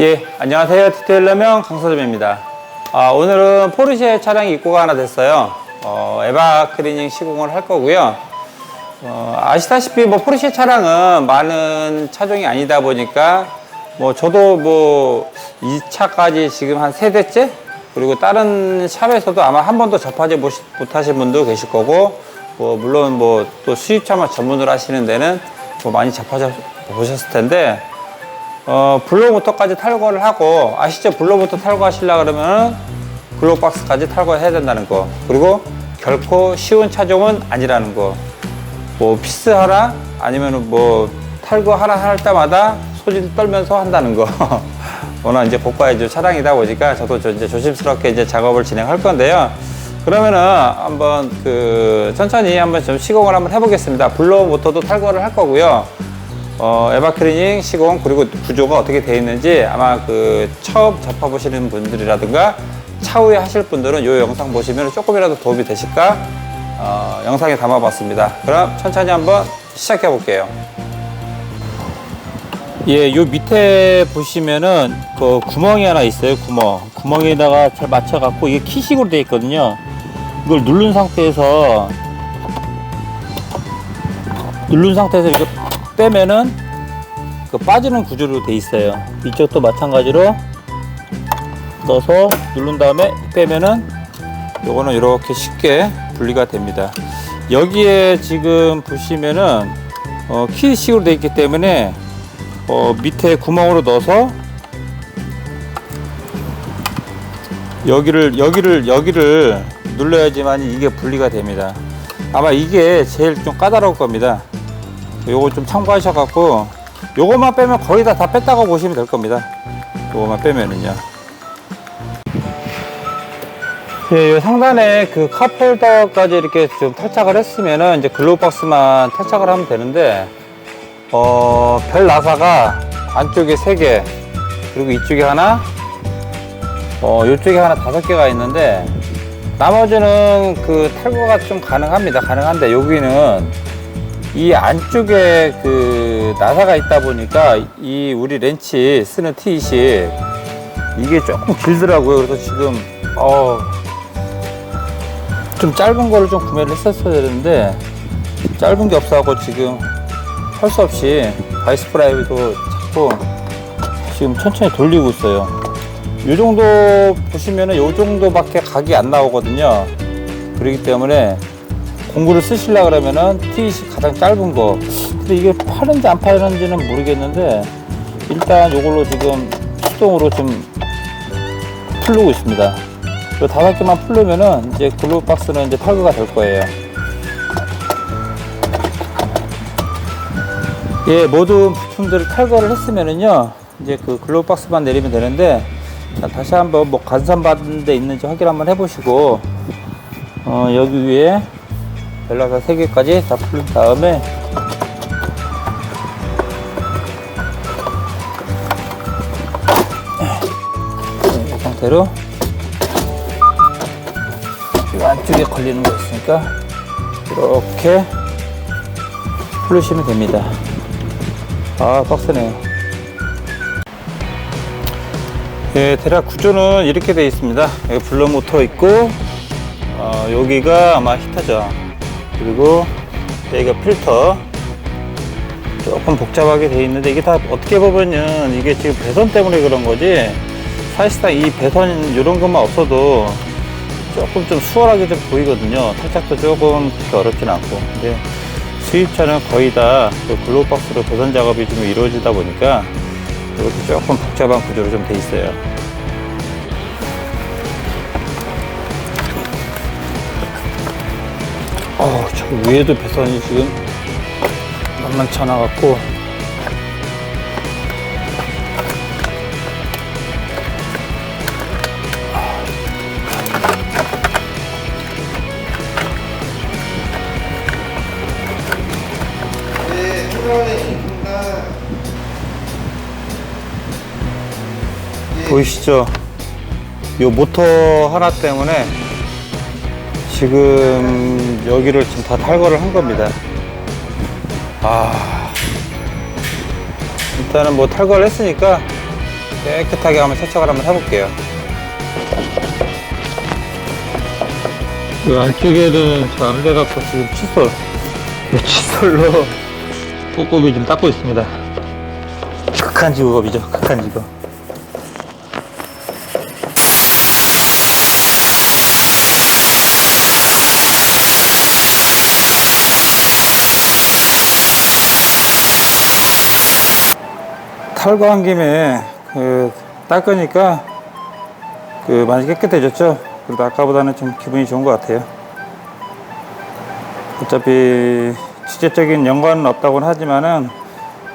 예, 안녕하세요. 디테일러명 강서점입니다. 아, 오늘은 포르쉐 차량이 입고가 하나 됐어요. 어, 에바 클리닝 시공을 할 거고요. 어, 아시다시피 뭐 포르쉐 차량은 많은 차종이 아니다 보니까 뭐 저도 뭐 이 차까지 지금 한 세 대째 그리고 다른 샵에서도 아마 한 번도 접하지 못- 못하신 분도 계실 거고 뭐 물론 뭐 또 수입차만 전문으로 하시는 데는 뭐 많이 접하셔 보셨을 텐데 어, 블로모터까지 탈거를 하고 아시죠? 블로모터 탈거하시려 그러면 글로박스까지 탈거해야 된다는 거. 그리고 결코 쉬운 차종은 아니라는 거. 뭐 피스하라 아니면 뭐 탈거하라 할 때마다 소리를 떨면서 한다는 거. 워낙 이제 고가 이제 차량이다 보니까 저도 저 이제 조심스럽게 이제 작업을 진행할 건데요. 그러면은 한번 그 천천히 한번 좀 시공을 한번 해보겠습니다. 블로우 모터도 탈거를 할 거고요. 어, 에바클리닝 시공 그리고 구조가 어떻게 되어 있는지 아마 그 처음 접해보시는 분들이라든가 차후에 하실 분들은 이 영상 보시면 조금이라도 도움이 되실까 어, 영상에 담아봤습니다. 그럼 천천히 한번 시작해 볼게요. 예, 요 밑에 보시면은 그 구멍이 하나 있어요. 구멍. 구멍에다가 잘 맞춰갖고 이게 키식으로 되어 있거든요. 이걸 누른 상태에서 누른 상태에서 이렇게 빼면은 그 빠지는 구조로 돼 있어요. 이쪽도 마찬가지로 넣어서 누른 다음에 빼면은 요거는 이렇게 쉽게 분리가 됩니다. 여기에 지금 보시면은 어, 키식으로 되어 있기 때문에 어, 밑에 구멍으로 넣어서 여기를 여기를 여기를 눌러야지만 이게 분리가 됩니다. 아마 이게 제일 좀 까다로울 겁니다. 요거 좀 참고하셔갖고 요것만 빼면 거의 다 다 뺐다고 보시면 될 겁니다. 요것만 빼면은요. 예, 요 상단에 그 컵홀더까지 이렇게 좀 탈착을 했으면은 이제 글로박스만 탈착을 하면 되는데 어, 별 나사가 안쪽에 세 개, 그리고 이쪽에 하나, 어, 이쪽에 하나 다섯 개가 있는데, 나머지는 그 탈거가 좀 가능합니다. 가능한데, 여기는 이 안쪽에 그 나사가 있다 보니까 이 우리 렌치 쓰는 티잇이 이게 조금 길더라고요. 그래서 지금, 어, 좀 짧은 거를 좀 구매를 했었어야 되는데, 짧은 게 없어갖고 지금 할 수 없이 바이스 프라이브도 잡고 지금 천천히 돌리고 있어요. 이 정도 보시면은 이 정도밖에 각이 안 나오거든요. 그렇기 때문에 공구를 쓰시려 그러면은 티잇이 가장 짧은 거. 근데 이게 파는지 안 파는지는 모르겠는데 일단 이걸로 지금 수동으로 좀 풀고 있습니다. 이 다섯 개만 풀르면은 이제 글로우 박스는 이제 탈거가 될 거예요. 예, 모든 부품들을 탈거를 했으면은요, 이제 그 글로우 박스만 내리면 되는데, 자, 다시 한번 뭐 간선 받은 데 있는지 확인 한번 해보시고, 어, 여기 위에 벨라사 3개까지 다 풀린 다음에, 네, 이 상태로, 이 안쪽에 걸리는 거 있으니까, 이렇게 풀으시면 됩니다. 아 빡세네요. 예, 대략 구조는 이렇게 되어 있습니다. 여기 블러 모터 있고 어, 여기가 아마 히터죠 그리고 여기가 필터. 조금 복잡하게 되어 있는데 이게 다 어떻게 보면은 이게 지금 배선 때문에 그런 거지? 사실상 이 배선 이런 것만 없어도 조금 좀 수월하게 좀 보이거든요. 탈착도 조금 그렇게 어렵진 않고. 근데 수입차는 거의 다그 글로우박스로 배선 작업이 좀 이루어지다 보니까 이렇게 조금 복잡한 구조로 좀 돼 있어요. 어, 저 위에도 배선이 지금 만만치 않아 갖고. 보이시죠? 이 모터 하나 때문에 지금 여기를 지금 다 탈거를 한 겁니다. 아, 일단은 뭐 탈거를 했으니까 깨끗하게 한번 세척을 한번 해볼게요. 그 안쪽에는 잘안 돼갖고 지금 칫솔, 이 칫솔로 꼼꼼히 좀 닦고 있습니다. 극한 직업이죠, 극한 직업. 탈거한 김에 그 닦으니까 그 많이 깨끗해졌죠. 그래도 아까보다는 좀 기분이 좋은 것 같아요. 어차피 직접적인 연관은 없다고는 하지만은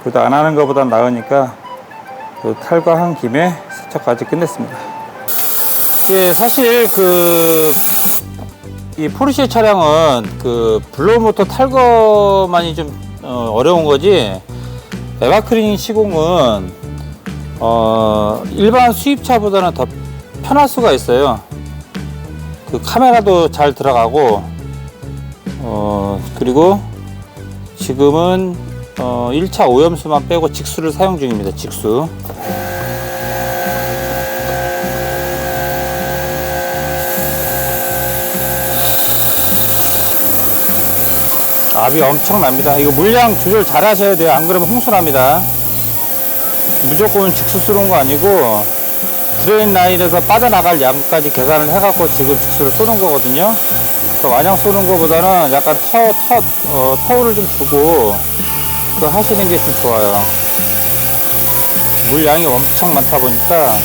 그래도 안 하는 것보다 나으니까 그 탈거한 김에 세척까지 끝냈습니다. 예, 사실 그 이 포르쉐 차량은 그 블로우 모터 탈거만이 좀 어, 어려운 거지 에바크린 시공은 어, 일반 수입차보다는 더 편할 수가 있어요. 그 카메라도 잘 들어가고 어, 그리고 지금은 어, 1차 오염수만 빼고 직수를 사용 중입니다. 직수. 압이 엄청납니다. 이거 물량 조절 잘 하셔야 돼요. 안 그러면 홍수납니다. 무조건 직수스러 운 거 아니고 드레인 라인에서 빠져나갈 양까지 계산을 해갖고 지금 직수를 쏘는 거거든요. 또 마냥 쏘는 거보다는 약간 터, 터, 어, 터울을 좀 주고 그 하시는 게 좀 좋아요. 물량이 엄청 많다 보니까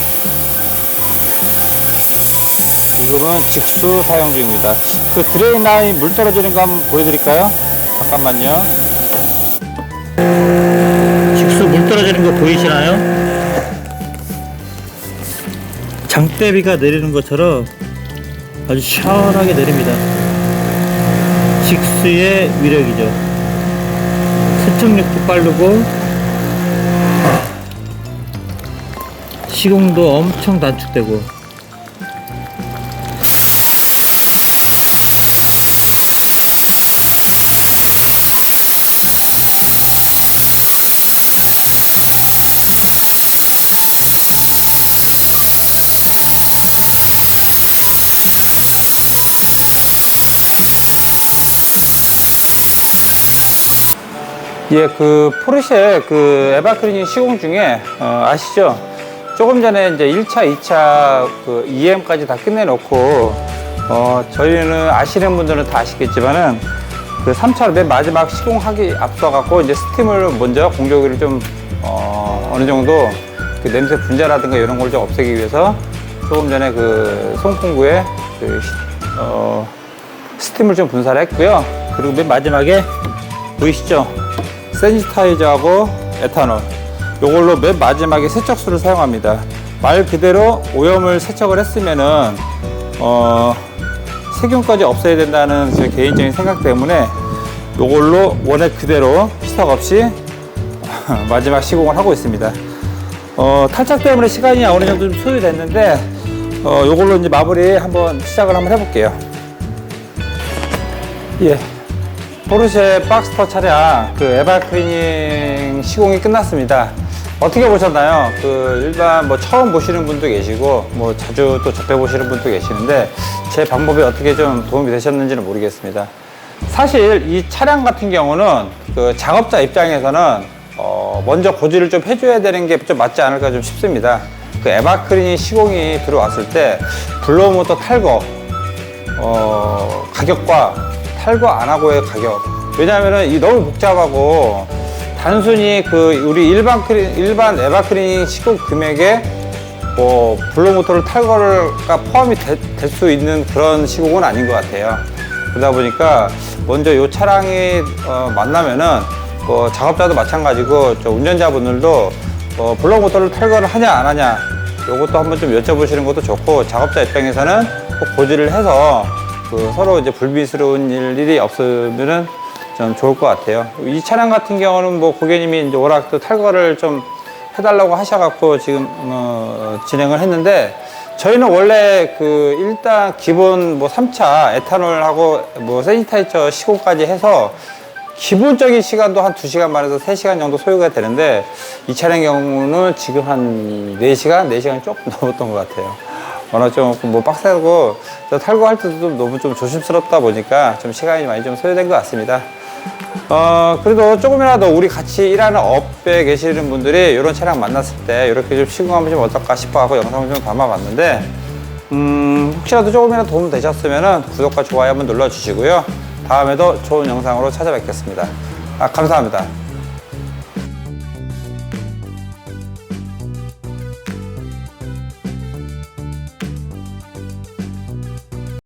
지금은 직수 사용 중입니다. 그 드레인 라인 물 떨어지는 거 한번 보여드릴까요? 잠깐만요. 직수 물 떨어지는 거 보이시나요? 장대비가 내리는 것처럼 아주 시원하게 내립니다. 직수의 위력이죠. 세척력도 빠르고 시공도 엄청 단축되고 예, 그 포르쉐 그 에바크리닝 시공 중에 어, 아시죠? 조금 전에 이제 1차, 2차 그 EM까지 다 끝내놓고 어, 저희는 아시는 분들은 다 아시겠지만은 그 3차로 맨 마지막 시공하기 앞서 갖고 이제 스팀을 먼저 공조기를 좀 어, 어느 정도 그 냄새 분자라든가 이런 걸 좀 없애기 위해서 조금 전에 그 송풍구에 그 시- 어, 스팀을 좀 분사를 했고요. 그리고 맨 마지막에 보이시죠? 세니타이저하고 에탄올. 요걸로 맨 마지막에 세척수를 사용합니다. 말 그대로 오염을 세척을 했으면은 어, 세균까지 없애야 된다는 제 개인적인 생각 때문에 요걸로 원액 그대로 희석 없이 마지막 시공을 하고 있습니다. 어, 탈착 때문에 시간이 어느 정도 좀 소요됐는데 어, 요걸로 이제 마무리 한번 시작을 한번 해볼게요. 예. 포르쉐 박스터 차량 그 에바 클리닝 시공이 끝났습니다. 어떻게 보셨나요? 그 일반 뭐 처음 보시는 분도 계시고 뭐 자주 또 접해 보시는 분도 계시는데 제 방법이 어떻게 좀 도움이 되셨는지는 모르겠습니다. 사실 이 차량 같은 경우는 그 작업자 입장에서는 어 먼저 고지를 좀 해줘야 되는 게 좀 맞지 않을까 좀 싶습니다. 그 에바 클리닝 시공이 들어왔을 때 블로우 모터 탈거 어, 가격과 탈거 안 하고의 가격. 왜냐하면은 이 너무 복잡하고 단순히 그 우리 일반 크리, 일반 에바크리닝 시공 금액에 뭐 블로모터를 탈거가 포함이 될 수 있는 그런 시공은 아닌 것 같아요. 그러다 보니까 먼저 이 차량이 어, 만나면은 그 작업자도 마찬가지고 저 운전자분들도 어, 블로모터를 탈거를 하냐 안 하냐 요것도 한번 좀 여쭤보시는 것도 좋고 작업자 입장에서는 꼭 고지를 해서 그 서로 이제 불미스러운 일- 일이 없으면은 좀 좋을 것 같아요. 이 차량 같은 경우는 뭐 고객님이 이제 또 탈거를 좀 해달라고 하셔갖고 지금 어, 진행을 했는데 저희는 원래 그 일단 기본 뭐 3차 에탄올하고 뭐 세니타이저 시공까지 해서 기본적인 시간도 한 2시간 반에서 3시간 정도 소요가 되는데 이 차량 경우는 지금 한 4시간, 4시간이 조금 넘었던 것 같아요. 워낙 좀뭐 빡세고 저 탈거 할 때도 좀 너무 좀 조심스럽다 보니까 좀 시간이 많이 좀 소요된 것 같습니다. 어, 그래도 조금이라도 우리 같이 일하는 업에 계시는 분들이 이런 차량 만났을 때 이렇게 좀 시공하면 좀 어떨까 싶어 하고 영상을 좀 담아봤는데, 음, 혹시라도 조금이라도 도움 되셨으면 구독과 좋아요 한번 눌러주시고요. 다음에도 좋은 영상으로 찾아뵙겠습니다. 아, 감사합니다.